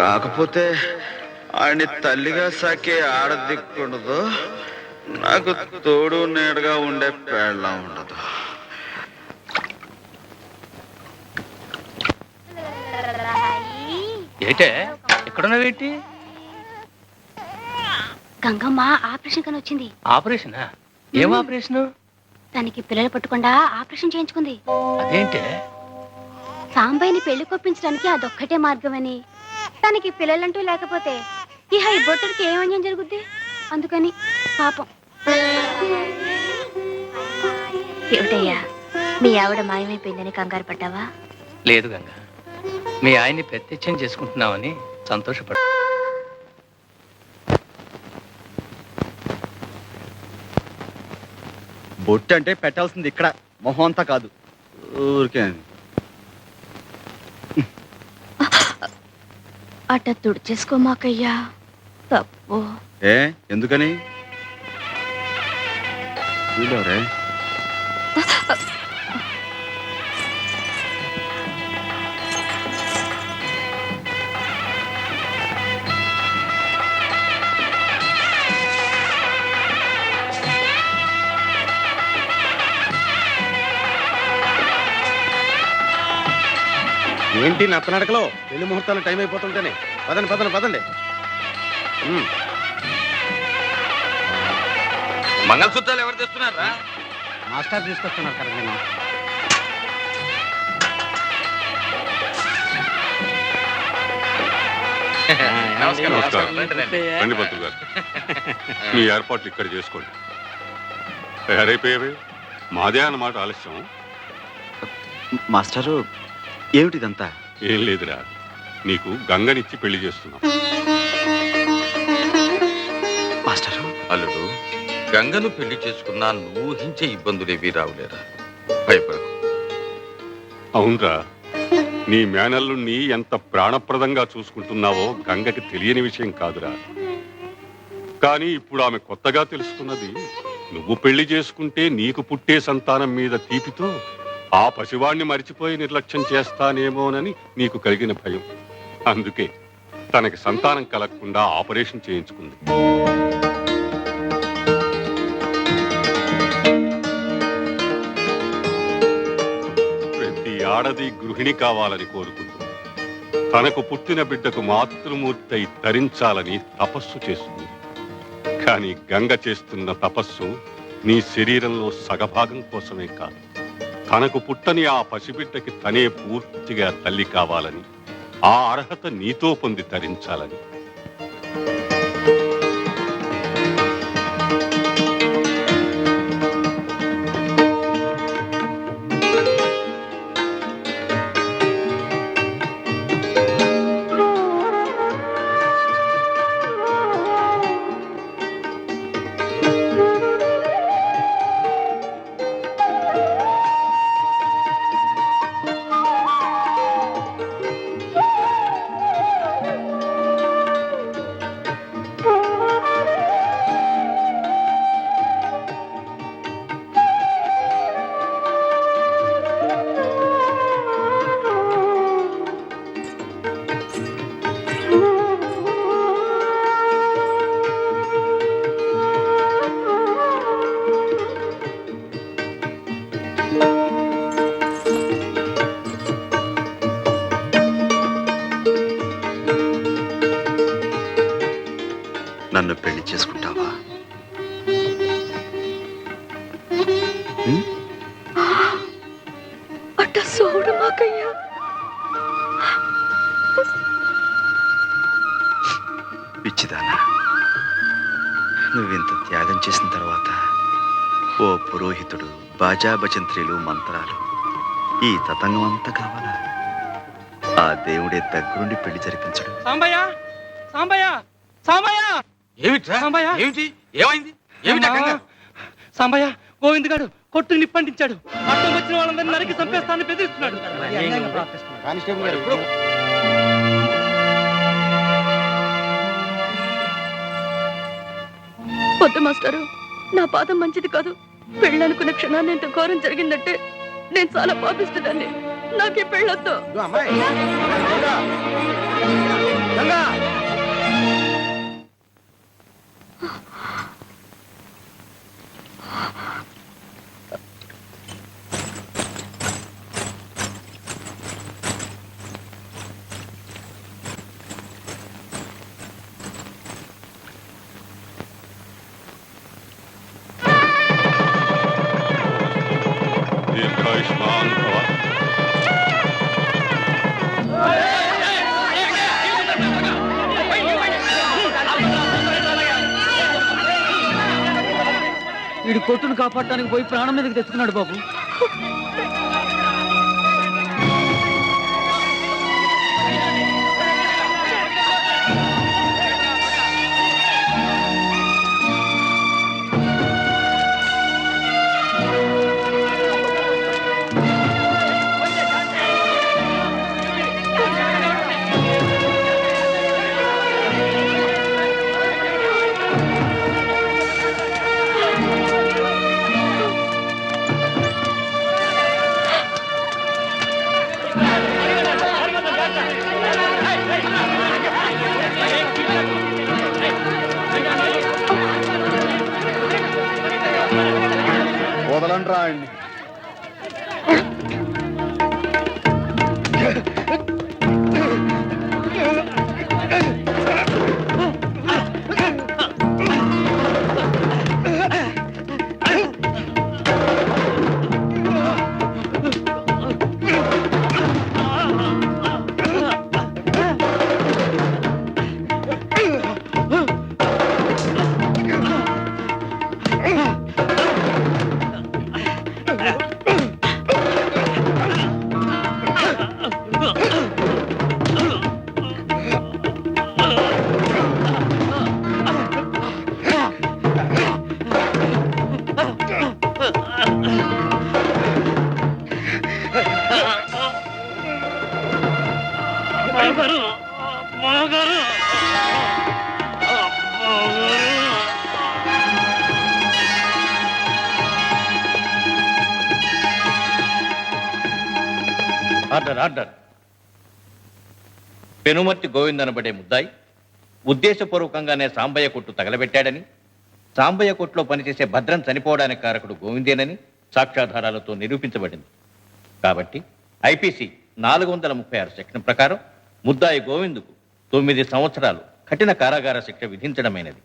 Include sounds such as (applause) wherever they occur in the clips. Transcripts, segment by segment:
కాకపోతే ఆయన తల్లిగా సాకే ఆడదిక్కుండదు నాకు తోడు నీడగా ఉండే పేళ్ళ ఉండదు. ఏటే? ఎక్కడున్నావేంటి? గంగమ్మ ఆపరేషన్ కని వచ్చింది. ఆపరేషనా? ఏం ఆపరేషను? తనకి పిల్లలు పట్టకుండా ఆపరేషన్ చేయించుకుంది. అదేంటే? సాంబయ్యని పెళ్ళి కొప్పించడానికి అదొక్కటే మార్గమని. తనకి పిల్లలంటూ లేకపోతే ఇహ ఈ బొట్టుడికి ఏమన్యం జరుగుద్ది? అందుకని పాపం. ఏమిటయ్యా? మీ ఆవిడ మాయమైపోయిందని కంగారు పడ్డావా? లేదు గంగ. మీ ఆయన్ని ప్రత్యక్షం చేసుకుంటున్నావని సంతోషపడ బొట్టు అంటే పెట్టాల్సింది ఇక్కడ. మొహం అంతా కాదు. ఊరికే. అట్ట తుడిచేసుకోమాకయ్యా. తప్పు. ఏ? ఎందుకని? ఏంటి నత్తనడకలో పెళ్ళి ముహూర్తాలు టైం అయిపోతుంటేనే. పదండి పదండి పదండి. మంగళసూత్రాలు ఎవరు తెస్తున్నారా? మాస్టర్ తీసుకొస్తున్నారు కదా నేను నమస్కారం. రండి పంతులు గారు. మీ ఏర్పాట్లు ఇక్కడ చేసుకోండి. తయారైపోయావే మాదే అన్నమాట ఆలస్యం. మాస్టరు ఏమిటిదంతా? ఏం లేదురా. నీకు గంగనిచ్చి పెళ్ళి చేస్తున్నాం. మాస్టరు? అల్లుడు గంగను పెళ్ళి చేసుకున్నా నువ్వు ఊహించే ఇబ్బందులేవి రావులేరా? భయపడకు. అవునరా. నీ మేనల్లుణ్ణి ఎంత ప్రాణప్రదంగా చూసుకుంటున్నావో గంగకి తెలియని విషయం కాదురా. కానీ ఇప్పుడు ఆమె కొత్తగా తెలుసుకున్నది నువ్వు పెళ్ళి చేసుకుంటే నీకు పుట్టే సంతానం మీద తీపితో ఆ పసివాణ్ణి మరిచిపోయి నిర్లక్ష్యం చేస్తానేమోనని నీకు కలిగిన భయం. అందుకే తనకి సంతానం కలగకుండా ఆపరేషన్ చేయించుకుంది. ప్రతి ఆడది గృహిణి కావాలని కోరుకుంటుంది. తనకు పుట్టిన బిడ్డకు మాతృమూర్తి ధరించాలని తపస్సు చేస్తుంది. కానీ గంగ చేస్తున్న తపస్సు నీ శరీరంలో సగభాగం కోసమే కాదు. తనకు పుట్టని ఆ పసిబిడ్డకి తనే పూర్తిగా తల్లి కావాలని ఆ అర్హత నీతో పొంది తరించాలని. చేసిన తర్వాత ఓ పురోహితుడు బాజా భజంత్రీలు మంత్రాలు ఈ తతంగం అంతా కావాలా? ఆ దేవుడే దగ్గరుండి పెళ్ళి జరిపించడు. సాంబయ్య! సాంబయ్య! సాంబయ్య! ఏమిట్రా? అమ్మాయ్యా. ఏమిటి? ఏమైంది? ఏమిటా గంగ సాంబయ్య! గోవింద్ గారు కొట్టు నిప్పంటించాడు. అర్థం వచ్చిన వాళ్ళందరినీ నరికి చంపేస్తానని బెదిరిస్తున్నాడు. వద్దు మాస్టారు. నా పాదం మంచిది కాదు. పెళ్ళనుకున్న క్షణాన్ని ఇంత ఘోరం జరిగిందంటే నేను చాలా పాపిస్తుంటాన్ని నాకే పెళ్ళొద్దు. కొట్టును కాపాడటానికి పోయి ప్రాణం మీదకి తెచ్చుకున్నాడు బాబు. என்றாள் ఆర్డర్ ఆర్డర్. పెనుమర్తి గోవింద్ అనబడే ముద్దాయి ఉద్దేశపూర్వకంగానే సాంబయ్య కొట్టు తగలబెట్టాడని సాంబయ్య కొట్టులో పనిచేసే భద్రం చనిపోవడానికి కారకుడు గోవిందేనని సాక్ష్యాధారాలతో నిరూపించబడింది. కాబట్టి ఐపీసీ నాలుగు వందల ముప్పై ఆరు సెక్షన్ ప్రకారం ముద్దాయి గోవిందుకు తొమ్మిది సంవత్సరాలు కఠిన కారాగార శిక్ష విధించడమైనది.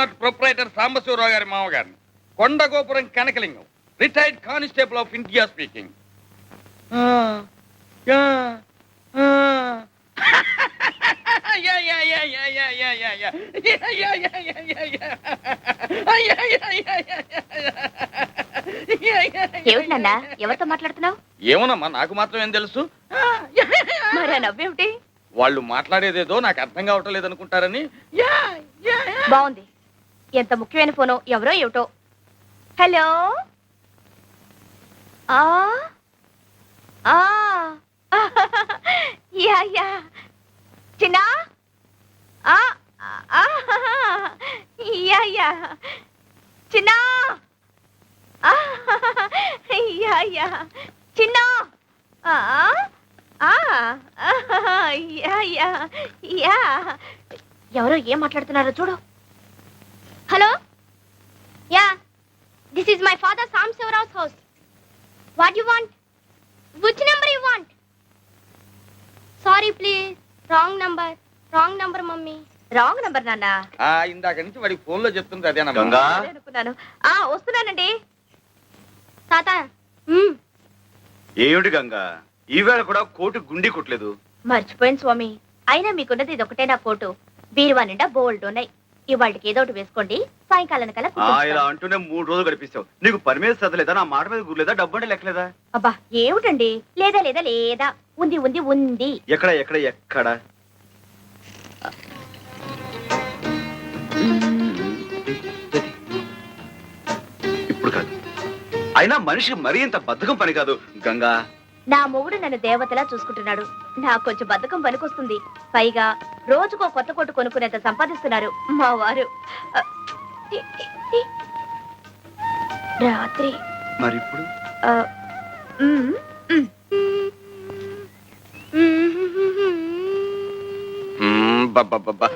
షూమర్ ప్రొపరైటర్ సాంబశివరావు గారి మామగారిని Kondagopuram Kanakalingam retired constable of India speaking ఏమిటి నాన్న ఎవరితో మాట్లాడుతున్నావు ఏమోనమ్మా నాకు మాత్రం ఏం తెలుసు మరి ఆ నవ్వేమిటి వాళ్ళు మాట్లాడేదేదో నాకు అర్థం కావటం లేదనుకుంటారని బాగుంది ఎంత ముఖ్యమైన ఫోను ఎవరో ఏమిటో. హలో? ఆ? ఆ? (laughs) Yeah yeah. చిన్నా? ఆ ఆ (laughs) యా యా. చిన్నా? (laughs) Yeah yeah. చిన్నా? ఆ ఆ యా యా. యా. ఎవరో ఏం మాట్లాడుతున్నారో చూడు. Hello? Yeah this is my father Sam Sivarao's house what you want which number you want sorry please wrong number wrong number mummy. Wrong number నాన్న. ఆ ఇందాక నుంచి వాడికి ఫోన్లో చెప్తుంది అదేనమ్మా గంగా? అదే అనుకున్నాను. ఆ వస్తున్నానండి. తాత మ్మ్, ఏమిటి గంగా? ఈవేళ కూడా కోటు గుండి కొట్టలేదు. మర్చిపోయాను స్వామి. అయినా మీకున్నది ఇది ఒకటే నా కోటు. బీరువా నిండా బోల్డ్ ఉన్నాయి. ఇవాళకి ఏదో ఒకటి వేసుకోండి. సాయంకాలం ఆ కుట్టిస్తాను. ఇలా అంటూనే మూడు రోజులు గడిపిస్తావు. నీకు పని మీద శ్రద్ధ లేదా? నా మాట మీద గుర్లేదా? డబ్బు అంటే లెక్కలేదా? అబ్బా ఏమిటండి? లేదా లేదా లేదా? ఉంది ఉంది ఉంది. ఎక్కడ ఎక్కడ ఎక్కడ? ఇప్పుడు కాదు. అయినా మనిషికి మరీ ఇంత బద్ధకం పని కాదు. గంగా. నా మొగుడు నన్ను దేవతలా చూసుకుంటున్నాడు. నాకు కొంచెం బద్ధకం పనికొస్తుంది. పైగా రోజుకో కొత్త కొట్టు కొనుక్కునేంత సంపాదిస్తున్నారు మా వారు. రాత్రి. మరి ఇప్పుడు ఆ, మ్, మ్.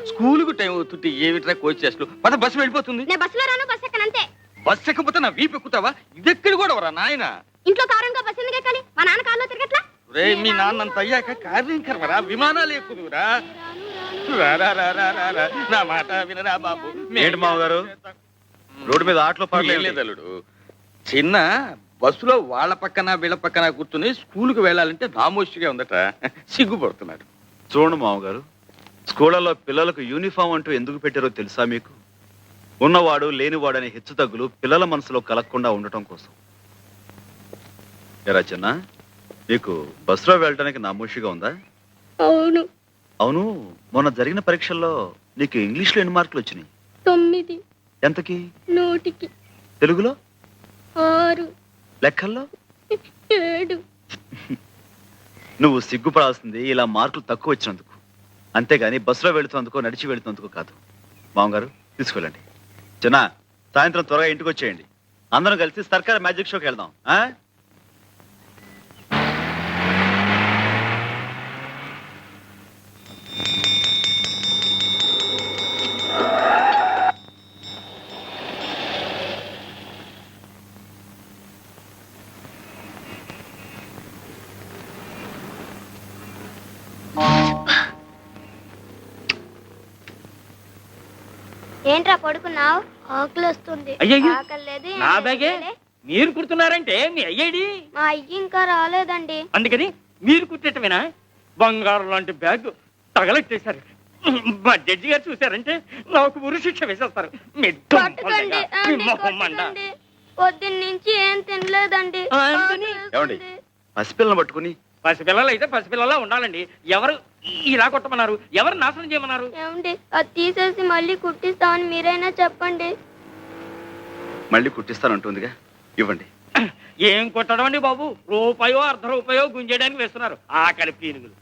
స్కూల్కు టైం అవుతుంటే ఏమిట్రా కోచ్ చేస్తూ? పద బస్సు వెళ్ళిపోతుంది. నేను బస్సులో రాను బస్సు ఎక్కనంతే బస్సు ఎక్కకపోతే నా వీపు ఎక్కుతావా? ఇదెక్కడి కూడా వరా నాయన? ఇంట్లో కారంగా బస్సు ఎందుకు ఎక్కాలి? మా నాన్న కారులో తిరగట్లా? రే మీ నాన్నంత అయ్యాక కార్యం కర్మరా విమానాలు ఎక్కుదురా రా, రా, రా, రా, రా, రా. నా మాట వినరా బాబు. ఏంటి మామగారు? రోడ్డు మీద ఆటలో ఏం పాటలు లేదు అల్లుడు. చిన్న బస్సులో వాళ్ళ పక్కన వీళ్ళ పక్కన కూర్చుని స్కూల్కి వెళ్ళాలంటే నామోషిగా ఉందట. సిగ్గుపడుతున్నాడు. చూడండి మామగారు స్కూళ్ళలో పిల్లలకు యూనిఫామ్ అంటూ ఎందుకు పెట్టారో తెలుసా మీకు? ఉన్నవాడు లేనివాడు అనే హెచ్చుతగ్గులు పిల్లల మనసులో కలగకుండా ఉండటం కోసం. ఎరా చిన్న నీకు బస్సులో వెళ్ళడానికి నామోషిగా ఉందా? అవును. అవును. మొన్న జరిగిన పరీక్షల్లో నీకు ఇంగ్లీష్లో ఎన్ని మార్కులు వచ్చినాయి? తొమ్మిది. ఎంతకి? నూటికి. తెలుగులో? ఆరు. లెక్కల్లో? ఏడు. నువ్వు సిగ్గుపడాల్సింది ఇలా మార్కులు తక్కువ వచ్చినందుకు. అంతేగాని బస్సులో వెళుతున్నందుకో నడిచి వెళుతున్నందుకు కాదు. మామగారు తీసుకెళ్ళండి. చిన్న సాయంత్రం త్వరగా ఇంటికి వచ్చేయండి అందరం కలిసి సర్కార్ మ్యాజిక్ షోకి వెళ్దాం. ఏంట్రా పడుకున్నావు ఆకలి వస్తుంది అయ్యయ్యో, ఆకలి లేదు, ఏం నా లేదు, బ్యాగే లే. మీరు కుడుతున్నారంటే మీ అయ్యేడి మా అయ్యి ఇంకా రాలేదండి అందుకని మీరు కుట్టేటమేనా బంగారం లాంటి బ్యాగ్ తగలెట్టేశారు మా జడ్జి గారు చూశారంటే నాకు ఉరి శిక్ష వేసేస్తారు మీ పట్టుకోండి దుంపలుగా, మీ అండి, మొహం మండ. కొట్టకండి. పొద్దున్న నుంచి ఏం తినలేదండి ఆ, అందుకని? ఆకలి ఏమండి? వస్తుంది. పసిపిల్లని పట్టుకుని పసిపిల్లలు అయితే పసిపిల్లలా ఉండాలండి ఎవరు ఇలా కొట్టమన్నారు. ఎవరు నాశనం చేయమన్నారు? ఏమండి అది తీసేసి మళ్ళీ కుట్టిస్తామని మీరైనా చెప్పండి. మళ్ళీ కుట్టిస్తానంటుందిగా. ఇవ్వండి. (clears throat) ఏం కొట్టడం అండి బాబు? రూపాయో అర్ధ రూపాయో గుంజేయడానికి వేస్తున్నారు. ఆకలి పీనుగులు.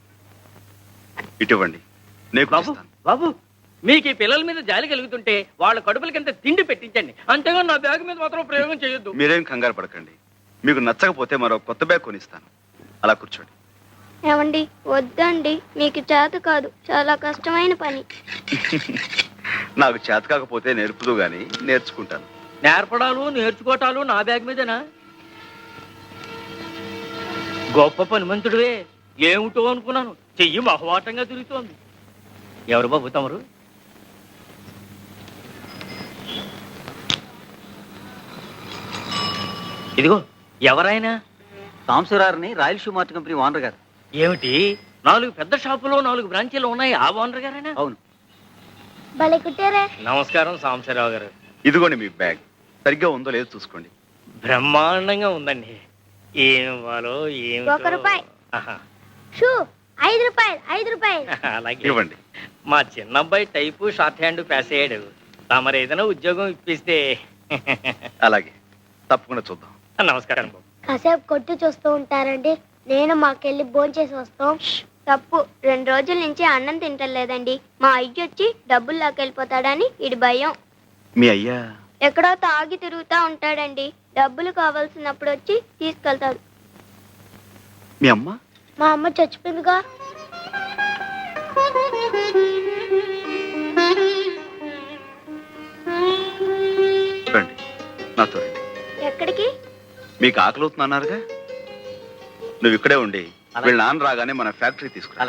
ఇటు ఇవ్వండి. నేను బాబు బాబు మీకు ఈ పిల్లల మీద జాలి కలుగుతుంటే వాళ్ళ కడుపులకి ఎంత తిండి పెట్టించండి. అంతేగా నా బ్యాగ్ మీద మాత్రం ప్రయోగం చేయొద్దు. మీరేం కంగారు పడకండి. మీకు నచ్చకపోతే మరో కొత్త బ్యాగ్ కొనిస్తాను. అలా కూర్చోండి. ఏమండి? వద్దండి. మీకు చేత కాదు. చాలా కష్టమైన పని. (laughs) నాకు చేత కాకపోతే నేర్పుదు గాని నేర్చుకుంటాను. నేర్పడాలు నేర్చుకోవటాలు నా బ్యాగ్ మీదేనా? గొప్ప పనిమంతుడివే. ఏమిటో అనుకున్నాను. చెయ్యి మహవాటంగా తిరుగుతోంది. ఎవరు బాబు తమరు? ఇదిగో ఎవరైనా? సాంసురారిని royal shoe mart company owner గారు. ఏమిటి? నాలుగు పెద్ద షాపులో నాలుగు బ్రాంచీలు ఉన్నాయి ఆ ఓనర్ గారేనా? అవును. భలే కుట్టారే. నమస్కారం సాంబశివరావు గారు. ఇదిగోండి మీ బ్యాగ్. సరిగ్గా ఉందో లేదో చూసుకోండి. బ్రహ్మాండంగా ఉందండి. ఏం ఇవ్వాలో ఏం ఒక రూపాయి. షూ ఐదు రూపాయలు ఐదు రూపాయలు. (laughs) అలాగే. ఇవ్వండి. మా చిన్న అబ్బాయి టైపు షార్ట్ హ్యాండ్ పాస్ అయ్యాడు. తమరు ఏదైనా ఉద్యోగం ఇప్పిస్తే. అలాగే. తప్పకుండా చూద్దాం. నమస్కారం బాబు. కాసేపు కొట్టు చూస్తూ ఉంటారండి. నేను మాకెళ్ళి భోంచేసి వస్తాం. తప్పు. రెండు రోజుల నుంచి అన్నం తింటలేదండి. మా అయ్య వచ్చి డబ్బులు లాకెళ్ళిపోతాడని ఇడి భయం. మీ అయ్యా? ఎక్కడో తాగి తిరుగుతా ఉంటాడండి. డబ్బులు కావాల్సినప్పుడు వచ్చి తీసుకెళ్తాడు. మీ అమ్మ? మా అమ్మ చచ్చిపోయిందిగా. రండి. నాతో రండి. ఎక్కడికి? మీకు ఆకలి అవుతుంది అన్నారుగా నువ్వు ఇక్కడే ఉండి. వీళ్ళ నాన్న రాగానే మన ఫ్యాక్టరీ తీసుకురా